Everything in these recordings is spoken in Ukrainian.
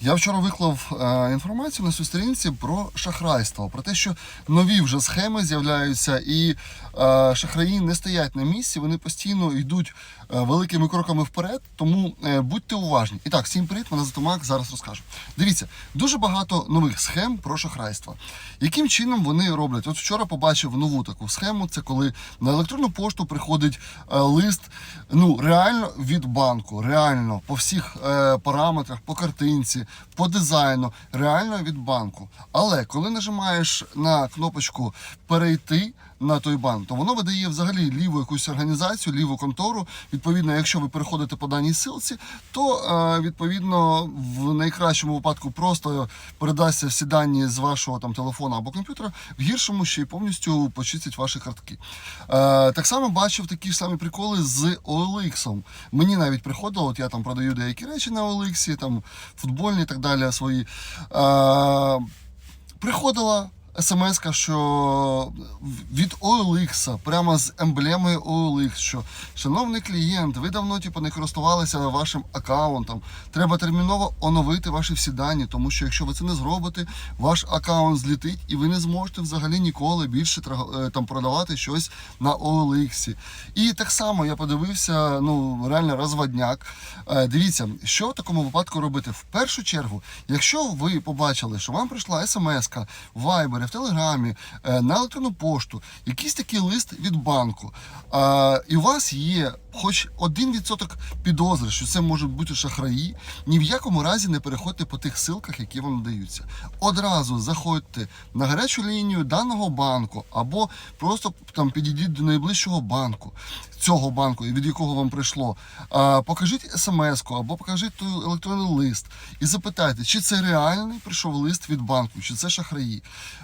Я вчора виклав е, інформацію на своїй сторінці про шахрайство, про те, що нові вже схеми з'являються, і е, шахраї не стоять на місці, вони постійно йдуть е, великими кроками вперед. Тому е, будьте уважні. І так, всім привіт, мене Затомак, зараз розкажу. Дивіться, дуже багато нових схем про шахрайство. Яким чином вони роблять? От вчора побачив нову таку схему. Це коли на електронну пошту приходить е, лист, ну реально від банку, реально по всіх е, параметрах, по картинці, по дизайну, реально від банку. Але коли нажимаєш на кнопочку перейти на той банк, то воно видає взагалі ліву якусь організацію, ліву контору. Відповідно, якщо ви переходите по даній силці, то е, відповідно в найкращому випадку просто передасться всі дані з вашого там телефона або комп'ютера, в гіршому ще й повністю почистять ваші картки. Е, так само бачив такі ж самі приколи з OLX. Мені навіть приходило, от я там продаю деякі речі на OLX, там футбольні і так далі свої. Приходила смс що від OLX, прямо з емблемою OLX, що шановний клієнт, ви давно типу, не користувалися вашим аккаунтом. Треба терміново оновити ваші всі дані, тому що якщо ви це не зробите, ваш аккаунт злітить і ви не зможете взагалі ніколи більше е, там продавати щось на OLX. І так само я подивився, ну реально розводняк. Е, Дивіться, що в такому випадку робити? В першу чергу, якщо ви побачили, що вам прийшла смс в Viber, в Телеграмі, е, на електронну пошту, якийсь такий лист від банку, і у вас є хоч 1% підозри, що це можуть бути шахраї, ні в якому разі не переходьте по тих силках, які вам надаються. Одразу заходьте на гарячу лінію даного банку, або просто там підійдіть до найближчого банку, цього банку, від якого вам прийшло. А, покажіть смс-ку або покажіть електронний лист і запитайте, чи це реальний прийшов лист від банку, чи це шахраї.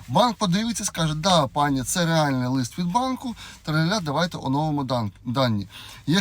Банк подивиться, скаже, да, пані, це реальний лист від банку, траля, давайте оновимо дан- дані.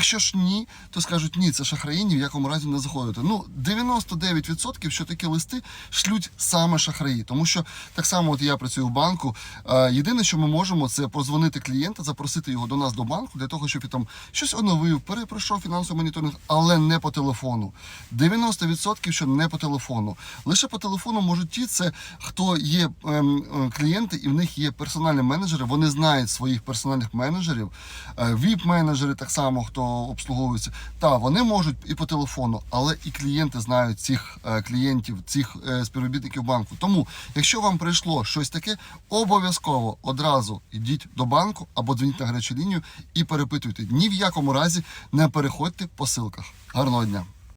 Якщо ж ні, то скажуть, ні, це шахраї, ні в якому разі не заходите. Ну, 99% що такі листи шлють саме шахраї. Тому що так само, от я працюю в банку. е, Єдине, що ми можемо, це позвонити клієнта, запросити його до нас до банку для того, щоб він там щось оновив, перепройшов фінансовий моніторинг, але не по телефону. 90% що не по телефону. Лише по телефону можуть ті, це хто є ем, е, клієнти, і в них є персональні менеджери. Вони знають своїх персональних менеджерів, е, віп-менеджери так само, хто обслуговується. Та вони можуть і по телефону, але і клієнти знають цих е, клієнтів, цих е, співробітників банку. Тому, якщо вам прийшло щось таке, обов'язково одразу йдіть до банку або дзвоніть на гарячу лінію і перепитуйте. Ні в якому разі не переходьте по силках. Гарного дня!